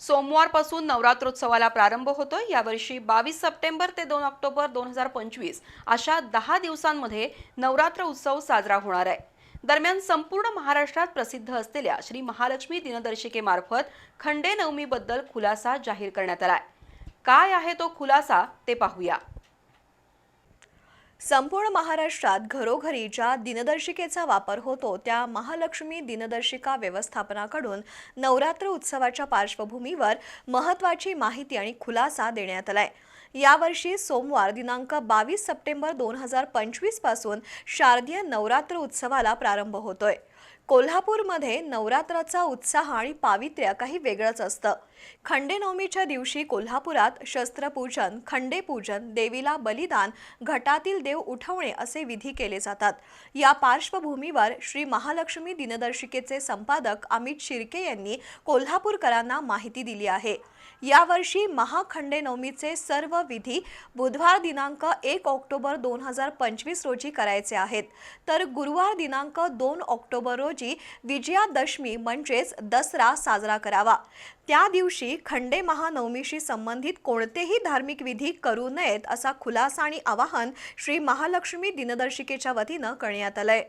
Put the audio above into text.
सोमवारपासून नवरात्रोत्सवाला प्रारंभ होतोय. यावर्षी बावीस सप्टेंबर ते दोन ऑक्टोबर दोन हजार पंचवीस अशा दहा दिवसांमध्ये नवरात्र उत्सव साजरा होणार आहे. दरम्यान संपूर्ण महाराष्ट्रात प्रसिद्ध असलेल्या श्री महालक्ष्मी दिनदर्शिकेमार्फत खंडे नवमीबद्दल खुलासा जाहीर करण्यात आलाय. काय आहे तो खुलासा ते पाहूया. संपूर्ण महाराष्ट्रात घरोघरी ज्या दिनदर्शिकेचा वापर होतो. त्या महालक्ष्मी दिनदर्शिका व्यवस्थापनाकडून नवरात्र उत्सवाच्या पार्श्वभूमीवर महत्त्वाची माहिती आणि खुलासा देण्यात आलाय. यावर्षी सोमवार दिनांक बावीस सप्टेंबर दोन हजार पंचवीसपासून शारदीय नवरात्र उत्सवाला प्रारंभ होतोय. कोल्हापूरमध्ये नवरात्राचा उत्साह आणि पावित्र्य काही वेगळंच असतं. खंडेनवमीच्या दिवशी कोल्हापुरात शस्त्रपूजन खंडेपूजन देवीला बलिदान घटातील देव उठवणे असे विधी केले जातात. या पार्श्वभूमीवर श्री महालक्ष्मी दिनदर्शिकेचे संपादक अमित शिर्के यांनी कोल्हापूरकरांना माहिती दिली आहे. यावर्षी महाखंडेनवमीचे सर्व विधी बुधवार दिनांक एक ऑक्टोबर दोन हजार पंचवीस रोजी करायचे आहेत. तर गुरुवार दिनांक दोन ऑक्टोबर रोजी विजयादशमी म्हणजेच दसरा साजरा करावा. त्या दिवशी खंडे महानवमीशी संबंधित कोणतेही धार्मिक विधी करू नयेत असा खुलासा आणि आवाहन श्री महालक्ष्मी दिनदर्शिकेच्या वतीनं करण्यात आलंय.